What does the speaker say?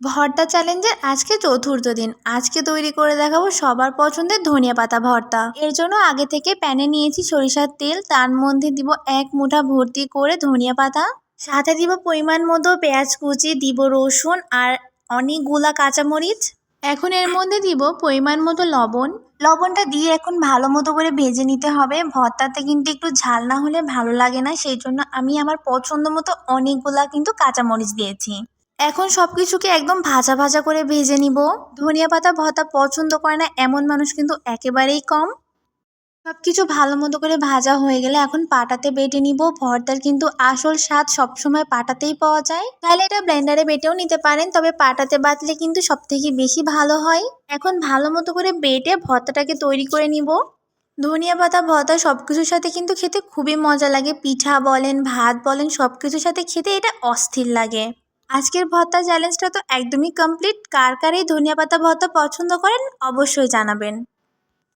ভর্তা চ্যালেঞ্জের আজকে চতুর্থ দিন। আজকে তৈরি করে দেখাবো সবার পছন্দের ধনিয়া পাতা ভর্তা। এর জন্য আগে থেকে প্যানে নিয়েছি সরিষার তেল, তার মধ্যে দিব এক মুঠা ভর্তি করে ধনিয়া পাতা। সাথে দিব পরিমাণ মতো পেঁয়াজ কুচি, দিব রসুন আর অনেকগুলা কাঁচামরিচ। এখন এর মধ্যে দিব পরিমাণ মতো লবণ। লবণটা দিয়ে এখন ভালো মতো করে ভেজে নিতে হবে। ভর্তাতে কিন্তু একটু ঝাল না হলে ভালো লাগে না। সেই জন্য আমি আমার পছন্দ মতো অনেকগুলা কিন্তু কাঁচামরিচ দিয়েছি। এখন সব কিছুকে একদম ভাজা ভাজা করে ভেজে নিব। ধনিয়া পাতা ভর্তা পছন্দ করে না, এমন মানুষ কিন্তু একেবারেই কম। সব কিছু ভালো মতো করে ভাজা হয়ে গেলে এখন পাটাতে বেটে নিব। ভর্তার কিন্তু আসল স্বাদ সবসময় পাটাতেই পাওয়া যায়। তাহলে এটা ব্লেন্ডারে বেটেও নিতে পারেন, তবে পাটাতে বাটলে কিন্তু সব থেকে বেশি ভালো হয়। এখন ভালো মতো করে বেটে ভর্তাটাকে তৈরি করে নিব। ধনিয়া পাতা, ভর্তা সব কিছুর সাথে কিন্তু খেতে খুবই মজা লাগে। পিঠা বলেন, ভাত বলেন সব কিছুর সাথে খেতে এটা অস্থির লাগে। আজকের ভর্তা চ্যালেঞ্জটা তো একদমই কমপ্লিট কার কার এই ধনিয়া পাতা ভর্তা পছন্দ করেন অবশ্যই জানাবেন।